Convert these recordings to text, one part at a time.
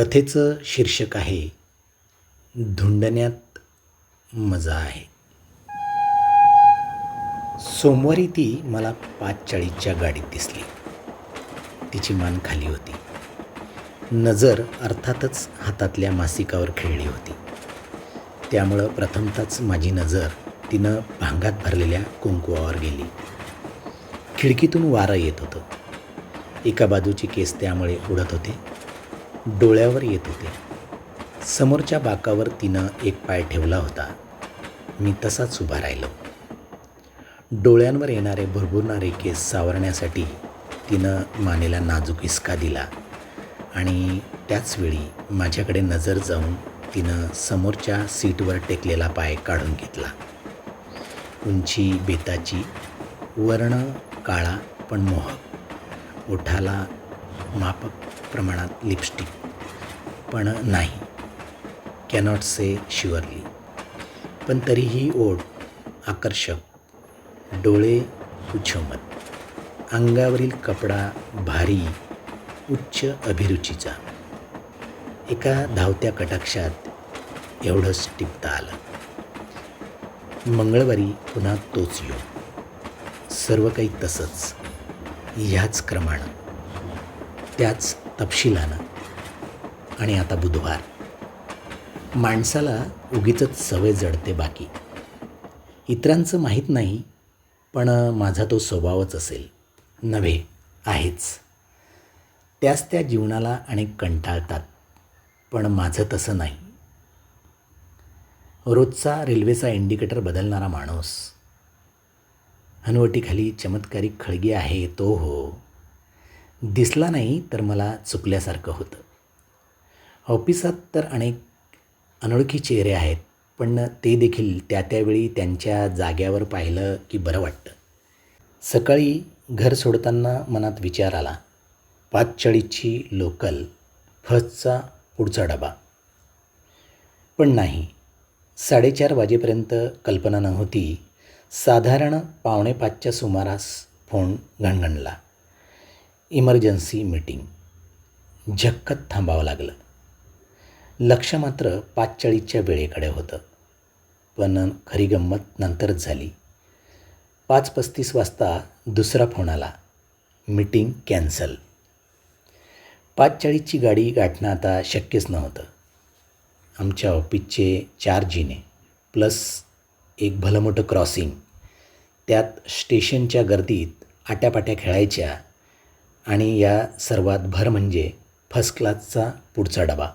कथेचं शीर्षक आहे धुंडण्यात मजा आहे. सोमवारी ती मला पाच चाळीसच्या गाडीत दिसली. तिची मान खाली होती. नजर अर्थातच हातातल्या मासिकावर खेळली होती. त्यामुळं प्रथमतच माझी नजर तिनं भांगात भरलेल्या कुंकुवावर गेली. खिडकीतून वारं येत होतं. एका बाजूची केस त्यामुळे उडत होते. डोळ्यावर येत होते. समोरच्या बाकावर तिनं एक पाय ठेवला होता. मी तसाच उभा राहिलो. डोळ्यांवर येणारे भरभुरणारे केस सावरण्यासाठी तिनं मानेला नाजूक इसका दिला आणि त्याचवेळी माझ्याकडे नजर जाऊन तिनं समोरच्या सीटवर टेकलेला पाय काढून घेतला. उंची बेताची वर्ण काळा पण मोहक. ओठाला मापक प्रमाणात लिपस्टिक पण नाही. कॅनॉट से शुअरली पण तरीही ओढ आकर्षक. डोळे उछमत अंगावरील कपडा भारी उच्च अभिरुचीचा. एका धावत्या कटाक्षात एवढंच टिपता आलं. मंगळवारी पुन्हा तोच योग. सर्व काही तसंच. ह्याच क्रमानं. त्याच तपशिलानं आणि. आता बुधवार. माणसाला उगीच सवय जडते बाकी. इतरांचं माहीत नाही पण माझा तो स्वभावच असेल. नव्हे आहेच. त्याच त्या जीवनाला अनेक कंटाळतात पण माझं तसं नाही. रोजचा रेल्वेचा इंडिकेटर बदलणारा माणूस. हनुवटीखाली चमत्कारिक खळगी आहे तो हो. दिसला नाही तर मला चुकल्यासारखं होतं. ऑफिसात तर अनेक अनोळखी चेहरे आहेत पण ते देखील त्या त्यावेळी त्यांच्या जाग्यावर पाहिलं की बरं वाटतं. सकाळी घर सोडताना मनात विचार आला पाच चाळीसची लोकल फर्स्टचा पुढचा डबा. पण नाही साडेचार वाजेपर्यंत कल्पना नव्हती. साधारण पावणे पाचच्या सुमारास फोन घणघणला. Emergency meeting. झक्कत थांबावं लागलं. लक्ष मात्र पाच चाळीसच्या वेळेकडे होतं. पण खरी गंमत नंतरच झाली. पाच पस्तीस वाजता दुसरा फोन आला. Meeting cancel. पाच चाळीसची गाडी गाठणं आता शक्यच नव्हतं. आमच्या ऑफिसचे चार जिने प्लस एक भलं मोठं क्रॉसिंग. त्यात स्टेशनच्या गर्दीत आट्यापाट्या खेळायच्या आणि या सर्वात भर म्हणजे फर्स्ट क्लासचा पुढचा डबा.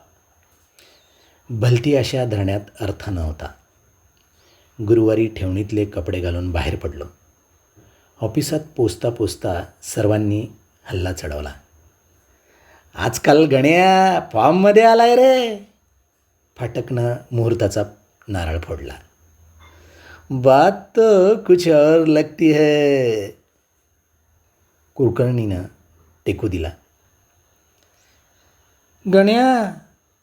भलती अशा धरण्यात अर्थ नव्हता. गुरुवारी ठेवणीतले कपडे घालून बाहेर पडलो. ऑफिसात पोचता पोचता सर्वांनी हल्ला चढवला. आजकाल गण्या फॉर्ममध्ये आलाय रे! फाटकनं मुहूर्ताचा नारळ फोडला. बात तो कुछ और लगती है. कुरकर्णीनं टेकू दिला. गण्या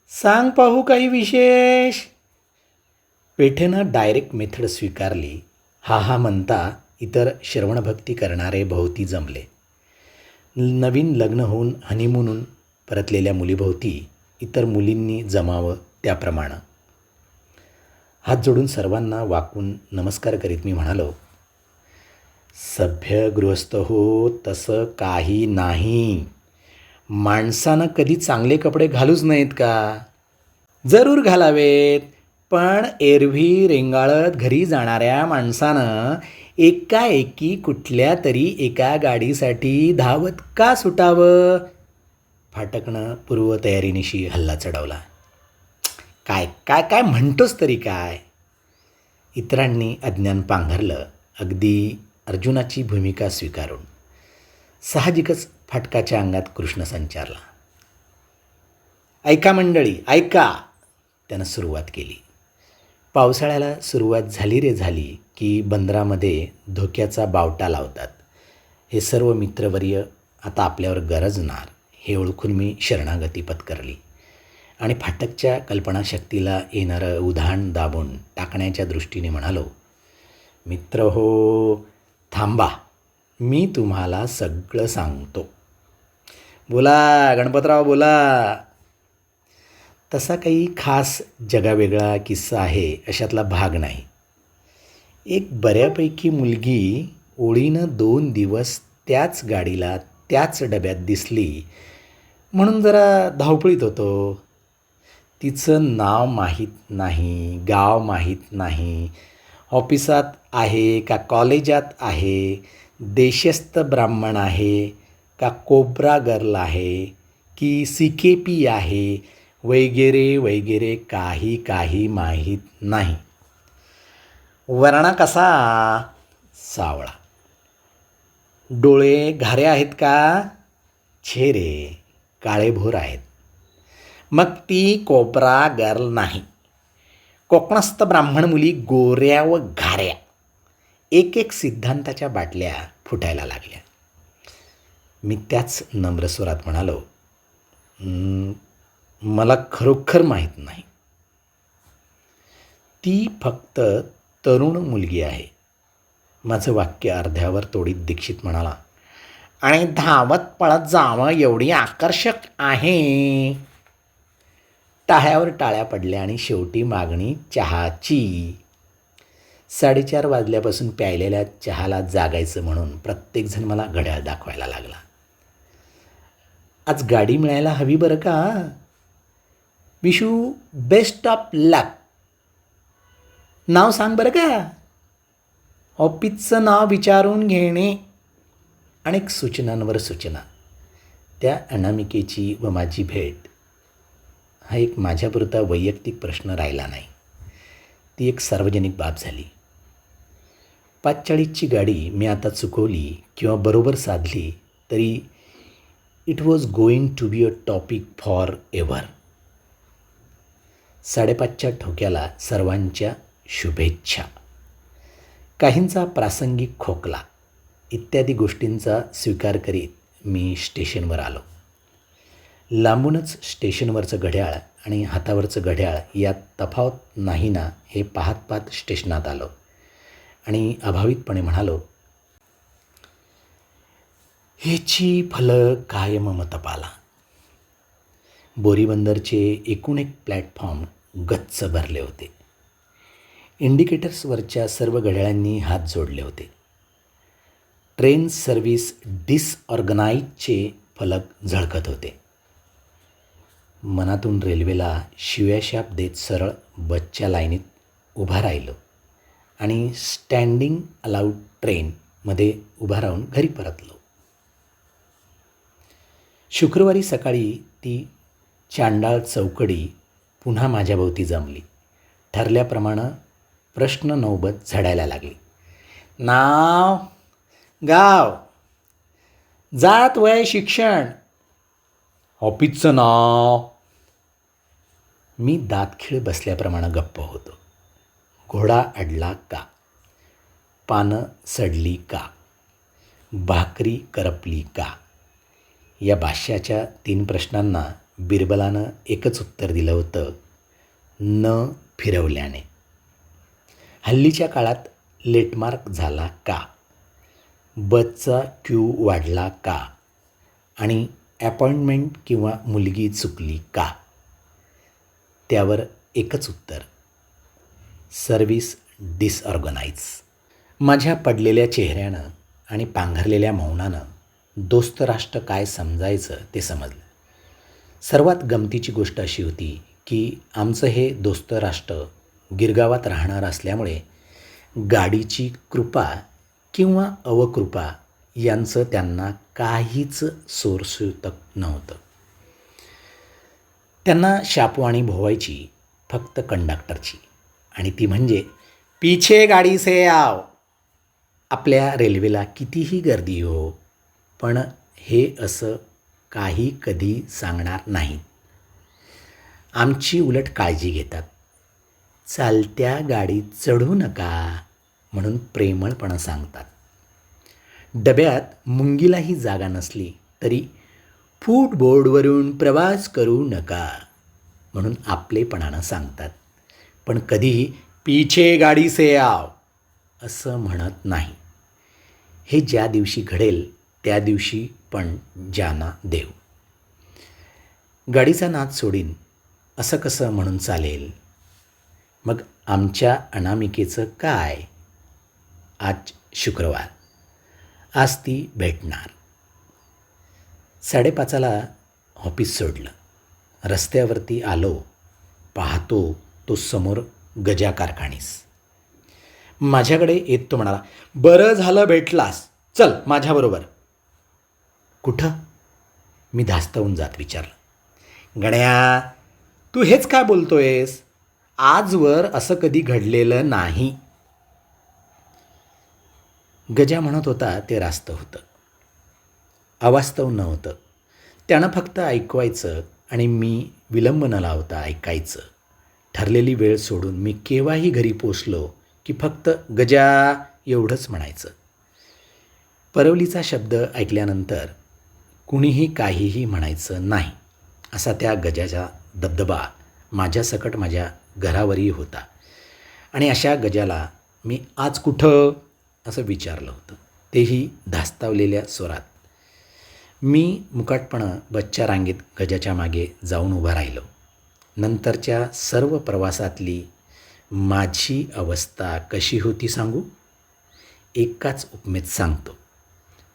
सांग पाहू काही विशेष. पेठेनं डायरेक्ट मेथड स्वीकारली. हा हा म्हणता इतर श्रवणभक्ती करणारे भोवती जमले. नवीन लग्न होऊन हनीमूनहून परतलेल्या मुलीभोवती इतर मुलींनी जमावं त्याप्रमाणे. हात जोडून सर्वांना वाकून नमस्कार करीत मी म्हणालो सभ्य गृहस्थ हो तसं काही नाही. माणसानं कधी चांगले कपडे घालूच नाहीत का? जरूर घालावेत पण एरवी रेंगाळत घरी जाणाऱ्या माणसानं एकाएकी कुठल्या तरी एका गाडीसाठी धावत का सुटावं? फाटकनं पूर्वतयारीनिशी हल्ला चढवला. काय काय काय म्हणतोस तरी काय? इतरांनी अज्ञान पांघरलं. अगदी अर्जुनाची भूमिका स्वीकारून साहजिकच फाटकाच्या अंगात कृष्ण संचारला. ऐका मंडळी ऐका त्यानं सुरुवात केली. पावसाळ्याला सुरुवात झाली रे झाली की बंदरामध्ये धोक्याचा बावटा लावतात. हे सर्व मित्रवर्य आता आपल्यावर गरजणार हे ओळखून मी शरणागती पत्करली. आणि फाटकच्या कल्पनाशक्तीला येणारं उधाण दाबून टाकण्याच्या दृष्टीने म्हणालो मित्र हो थांबा मी तुम्हाला सगळं सांगतो. बोला गणपतराव बोला. तसा काही खास जगावेगळा किस्सा आहे अशातला भाग नाही. एक बऱ्यापैकी मुलगी ओळीनं दोन दिवस त्याच गाडीला त्याच डब्यात दिसली म्हणून जरा धावपळीत होतो. तिचं नाव माहीत नाही गाव माहीत नाही ऑफिसात आहे का कॉलेजात आहे? देशस्थ ब्राह्मण आहे का कोब्रा गर्ल आहे? की सी के पी आहे? वगैरे वगैरे काही काही माहीत नाही. वर्ण कसा? सावळा. डोळे घारे आहेत का? छेरे काळेभोर आहेत. मग ती कोपरा गर्ल नाही. कोकणस्थ ब्राह्मण मुली गोऱ्या व घाऱ्या एक एक सिद्धांताच्या बाटल्या फुटायला लागल्या. मी त्याच नम्र स्वरात म्हणालो मला खरोखर माहीत नाही. ती फक्त तरुण मुलगी आहे. माझं वाक्य अर्ध्यावर तोडीत दीक्षित म्हणाला आणि धावत पळत जावं एवढी आकर्षक आहे. टाळ्यावर टाळ्या पडल्या आणि शेवटी मागणी चहाची. साडेचार वाजल्यापासून प्यायलेल्या चहाला जागायचं म्हणून प्रत्येकजण मला घड्याळ दाखवायला लागला. आज गाडी मिळायला हवी बरं का? Wish you best of luck नाव सांग बरं का? ऑफिसचं नाव विचारून घेणे. अनेक सूचनांवर सूचना. त्या अनामिकेची व माझी भेट. हा एक माझ्यापुरता वैयक्तिक प्रश्न राहिला नाही. ती एक सार्वजनिक बाब झाली. पाचचाळीसची गाडी मी आता चुकवली किंवा बरोबर साधली तरी it was going to be a topic for ever साडेपाचच्या ठोक्याला सर्वांच्या शुभेच्छा. काहींचा प्रासंगिक खोकला इत्यादी गोष्टींचा स्वीकार करीत मी स्टेशनवर आलो. लांबूनच स्टेशनवरचं घड्याळ आणि हातावरचं घड्याळ यात तफावत नाही ना हे पाहत पाहत स्टेशनात आलो. आणि अभावितपणे म्हणालो हेची फलं कायम मतपाला. बोरीबंदरचे एकूण एक प्लॅटफॉर्म गच्च भरले होते. इंडिकेटर्सवरच्या सर्व घड्याळांनी हात जोडले होते. ट्रेन सर्व्हिस डिसऑर्गनाईजचे फलक झळकत होते. मनातून रेल्वेला शिव्याशाप देत सरळ बसच्या लाईनीत उभा राहिलो आणि स्टँडिंग अलाउड ट्रेनमध्ये उभा राहून घरी परतलो. शुक्रवारी सकाळी ती चांडाळ चौकडी पुन्हा माझ्याभोवती जमली. ठरल्याप्रमाणे प्रश्न नौबत झडायला लागली. नाव गाव जात वय शिक्षण. ऑफिसचं नाव. मी दातखिळ बसल्याप्रमाणे गप्प होतो. घोडा अडला का? पानं सडली का? भाकरी करपली का? या भाष्याच्या तीन प्रश्नांना बिरबलानं एकच उत्तर दिलं होतं न फिरवल्याने. हल्लीच्या काळात लेटमार्क झाला का? बसचा क्यू वाढला का? आणि अपॉइंटमेंट किंवा मुलगी चुकली का? त्यावर एकच उत्तर. सर्विस डिसऑर्गनाईज माझ्या पडलेल्या चेहऱ्यानं आणि पांघरलेल्या मौनानं दोस्त राष्ट्र काय समजायचं ते समजलं. सर्वात गमतीची गोष्ट अशी होती की आमचं हे दोस्त राष्ट्र गिरगावात राहणार असल्यामुळे गाडीची कृपा किंवा अवकृपा यांचं त्यांना काहीच सोरसूतक नव्हतं. त्यांना शापवाणी भोवायची फक्त कंडक्टरची. आणि ती म्हणजे पिछे गाडी से आव आपल्या रेल्वेला कितीही गर्दी हो पण हे असं काही कधी सांगणार नाही. आमची उलट काळजी घेतात. चालत्या गाडीत चढू नका म्हणून प्रेमळपणं सांगतात. डब्यात मुंगीलाही जागा नसली तरी फूटबोर्डवरून प्रवास करू नका म्हणून आपलेपणानं सांगतात. पण कधीही पीछे गाडी से आव असं म्हणत नाही. हे ज्या दिवशी घडेल त्या दिवशी पण जाना देव. गाडीचा नाद सोडीन असं कसं म्हणून चालेल? मग आमच्या अनामिकेचं काय? आज शुक्रवार. आज ती भेटणार. साडेपाचाला ऑफिस सोडलं. रस्त्यावरती आलो पाहतो तो समोर गजा कारखानीस. माझ्याकडे येत तो म्हणाला बरं झालं भेटलास. चल माझ्याबरोबर कुठं? मी धास्तावून जात विचारलं. गण्या तू हेच काय बोलतोयस? आजवर असं कधी घडलेलं नाही. गजा म्हणत होता ते रास्त होतं. अवास्तव नव्हतं. त्यानं फक्त ऐकवायचं आणि मी विलंब न लावता ऐकायचं. ठरलेली वेळ सोडून मी केव्हाही घरी पोचलो की फक्त गजा एवढंच म्हणायचं. परवलीचा शब्द ऐकल्यानंतर कुणीही काहीही म्हणायचं नाही असा त्या गजाचा दबदबा माझ्यासकट माझ्या घरावरही होता. आणि अशा गजाला मी आज कुठं असं विचारलं होतं. तेही धास्तावलेल्या स्वरात. मी मुकाटपणं बसच्या रांगेत गजाच्या मागे जाऊन उभा राहिलो. नंतरच्या सर्व प्रवासातली माझी अवस्था कशी होती सांगू? एकाच उपमेत सांगतो.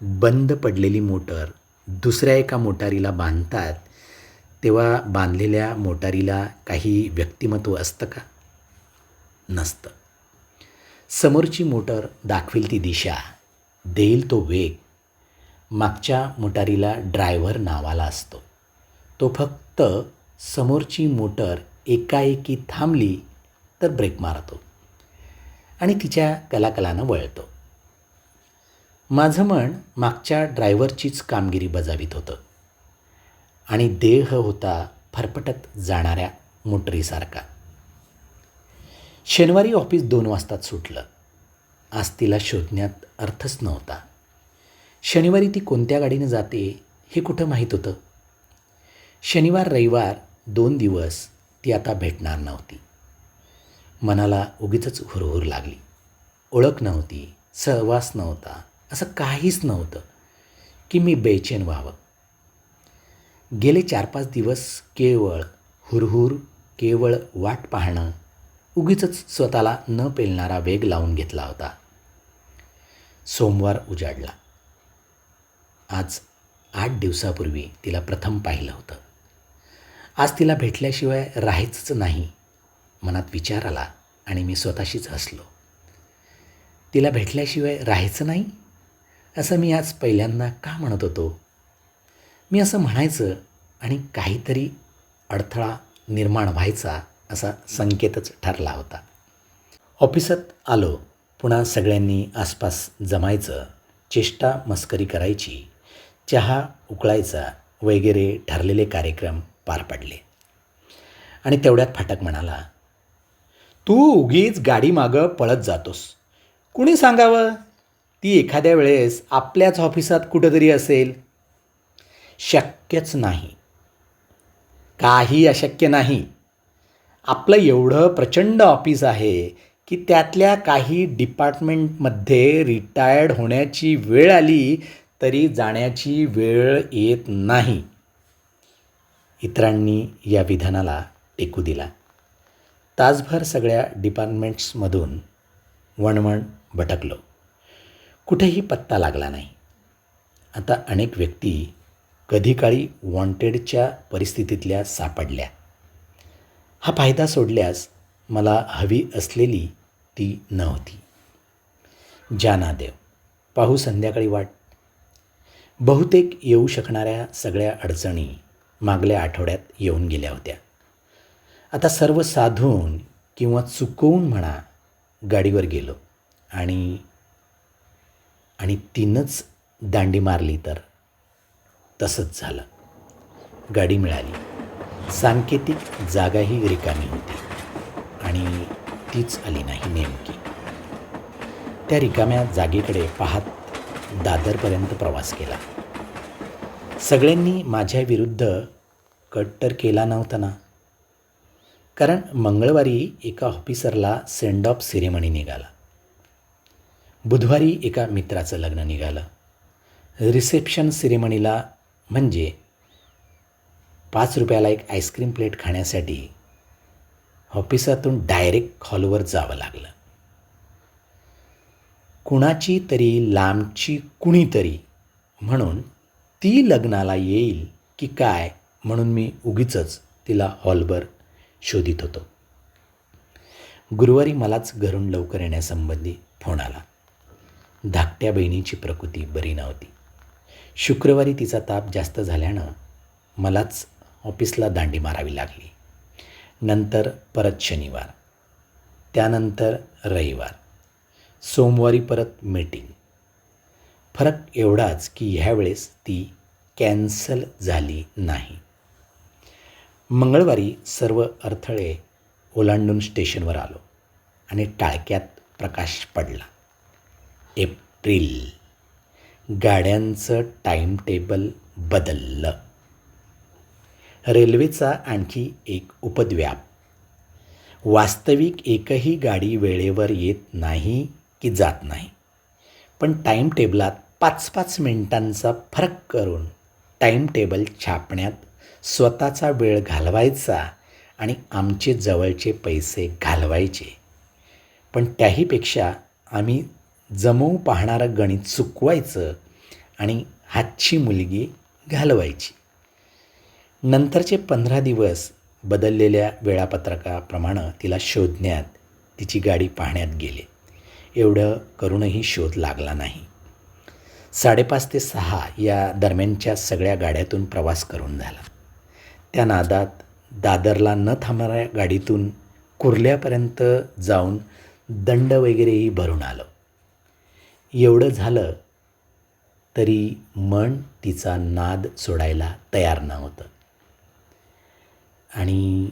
बंद पडलेली मोटर दुसऱ्या एका मोटारीला बांधतात तेव्हा बांधलेल्या मोटारीला काही व्यक्तिमत्व असतं का? नसतं. समोरची मोटर दाखवेल ती दिशा देईल तो वेग मागच्या मोटारीला ड्रायव्हर नावाला असतो. तो फक्त समोरची मोटर एकाएकी थांबली तर ब्रेक मारतो आणि तिच्या कलाकलानं वळतो. माझं मन मागच्या ड्रायव्हरचीच कामगिरी बजावीत होतं आणि देह होता फरफटत जाणाऱ्या मोटरीसारखा. शनिवारी ऑफिस दोन वाजताच सुटलं. आज तिला शोधण्यात अर्थच नव्हता. शनिवारी ती कोणत्या गाडीनं जाते हे कुठं माहीत होतं? शनिवार रविवार दोन दिवस ती आता भेटणार नव्हती. मनाला उगीच हुरहुर लागली. ओळख नव्हती सहवास नव्हता असं काहीच नव्हतं की मी बेचैन व्हावं. गेले चार पाच दिवस केवळ हुरहुर केवळ वाट पाहणं उगीच स्वतःला न पेलणारा वेग लावून घेतला होता. सोमवार उजाडला. आज आठ दिवसापूर्वी तिला प्रथम पाहिलं होतं. आज तिला भेटल्याशिवाय राहायचंच नाही. मनात विचार आला आणि मी स्वतःशीच हसलो. तिला भेटल्याशिवाय राहायचं नाही? असं मी आज पहिल्यांदा का म्हणत होतो? मी असं म्हणायचं आणि काहीतरी अडथळा निर्माण व्हायचा असा संकेतच ठरला होता. ऑफिसात आलो पुन्हा सगळ्यांनी आसपास जमायचं चेष्टा मस्करी करायची चहा उकळायचा वगैरे ठरलेले कार्यक्रम पार पडले. आणि तेवढ्यात फाटक म्हणाला तू उगीच गाडी मागं पळत जातोस. कुणी सांगावं? ती एखाद्या वेळेस आपल्याच ऑफिसात कुठंतरी असेल. शक्यच नाही. काही अशक्य नाही. आपलं एवढं प्रचंड ऑफिस आहे की त्यातल्या काही डिपार्टमेंटमध्ये रिटायर्ड होण्याची वेळ आली तरी जाण्याची वेळ येत नाही. इतरांनी या विधानाला टेकू दिला. तासभर सगळ्या डिपार्टमेंट्समधून वणवण भटकलो. कुठेही पत्ता लागला नाही. आता अनेक व्यक्ती कधी काळी वॉन्टेडच्या परिस्थितीतल्या सापडल्या. हा फायदा सोडल्यास मला हवी असलेली ती नव्हती. जानादेव पाहू संध्याकाळी वाट. बहुतेक येऊ शकणाऱ्या सगळ्या अडचणी मागल्या आठवड्यात येऊन गेल्या होत्या. आता सर्व साधून किंवा चुकवून म्हणा गाडीवर गेलो आणि आणि तीनच दांडी मारली तर तसंच झालं. गाडी मिळाली. सांकेतिक जागाही रिकामी होती आणि तीच आली नाही नेमकी. त्या रिकाम्या जागेकडे पाहत दादरपर्यंत प्रवास केला. सगळ्यांनी माझ्या विरुद्ध कट तर केला नव्हता ना. कारण मंगळवारी एका ऑफिसरला सेंड ऑफ सेरेमनी निघाला. बुधवारी एका मित्राचं लग्न निघालं. रिसेप्शन सिरेमनीला म्हणजे पाच रुपयाला एक आईस्क्रीम प्लेट खाण्यासाठी ऑफिसातून डायरेक्ट हॉलवर जावं लागलं. कुणाची तरी लांबची कुणीतरी. म्हणून ती लग्नाला येईल की काय म्हणून मी उगीचच तिला हॉलवर शोधित होतो. गुरुवारी मलाच घरून लवकर येण्यासंबंधी फोन आला. धाकट्या बहिणीची प्रकृती बरी नव्हती. शुक्रवारी तिचा ताप जास्त झाल्यानं मलाच ऑफिसला दांडी मारावी लागली. नंतर परत शनिवार. त्यानंतर रविवार. सोमवारी परत मीटिंग फरक एवढाच की ह्यावेळेस ती कॅन्सल झाली नाही. मंगळवारी सर्व अडथळे ओलांडून स्टेशनवर आलो आणि टाळक्यात प्रकाश पडला. एप्रिल. गाड्यांचं टाईम टेबल बदललं. रेल्वेचा आणखी एक उपद्व्याप. वास्तविक एकही गाडी वेळेवर येत नाही की जात नाही. पण टाईम टेबलात पाच पाच मिनिटांचा फरक करून टाईम टेबल छापण्यात स्वतःचा वेळ घालवायचा आणि आमचे जवळचे पैसे घालवायचे. पण त्याहीपेक्षा आम्ही जमवू पाहणारं गणित चुकवायचं आणि हातची मुलगी घालवायची. नंतरचे पंधरा दिवस बदललेल्या वेळापत्रकाप्रमाणे तिला शोधण्यात तिची गाडी पाहण्यात गेले. एवढं करूनही शोध लागला नाही. साडेपाच ते सहा या दरम्यानच्या सगळ्या गाड्यातून प्रवास करून झाला. त्या नादात दादरला न थांबणाऱ्या गाडीतून कुर्ल्यापर्यंत जाऊन दंड वगैरेही भरून आलं. एवढं झालं तरी मन तिचा नाद सोडायला तयार नव्हतं. आणि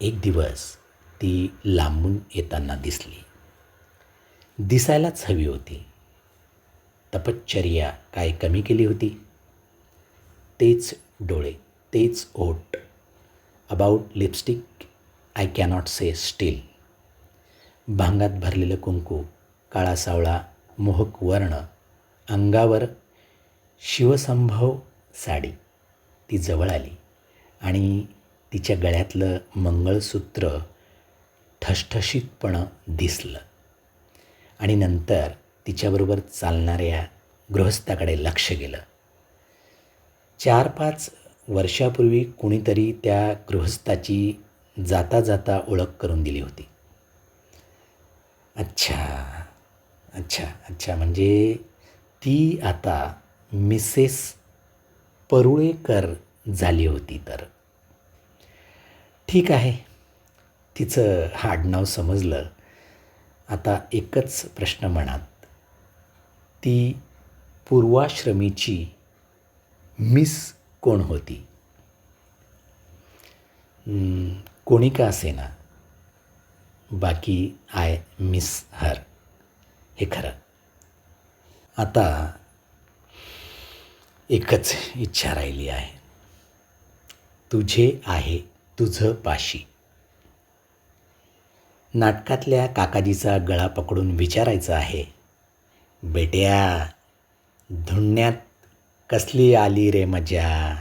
एक दिवस ती लांबून येताना दिसली. दिसायलाच हवी होती. तपश्चर्या काय कमी केली होती? तेच डोळे तेच what about lipstick I cannot say still भांगात भरलेलं कुंकू काळा सावळा मोहक वर्ण अंगावर शिवसंभव साडी. ती जवळ आली आणि तिच्या गळ्यातलं मंगळसूत्र ठसठशीतपणं दिसलं. आणि नंतर तिच्याबरोबर चालणाऱ्या गृहस्थाकडे लक्ष गेलं. चार पाच वर्षापूर्वी कुणीतरी त्या गृहस्थाची जाता जाता ओळख करून दिली होती. अच्छा अच्छा अच्छा म्हणजे ती आता मिसेस परुळेकर झाली होती तर. ठीक आहे तिचं आडनाव समजलं. आता एकच प्रश्न मनात ती पूर्वाश्रमीची मिस कोण होती? कोणी का असेना? बाकी आय मिस हर. हे खरं. आता एकच इच्छा राहिली आहे. तुझे आहे तुझं पाशी. नाटकातल्या काकाजीचा गळा पकडून विचारायचं आहे. बेट्या धुण्यात कसली आली रे मजा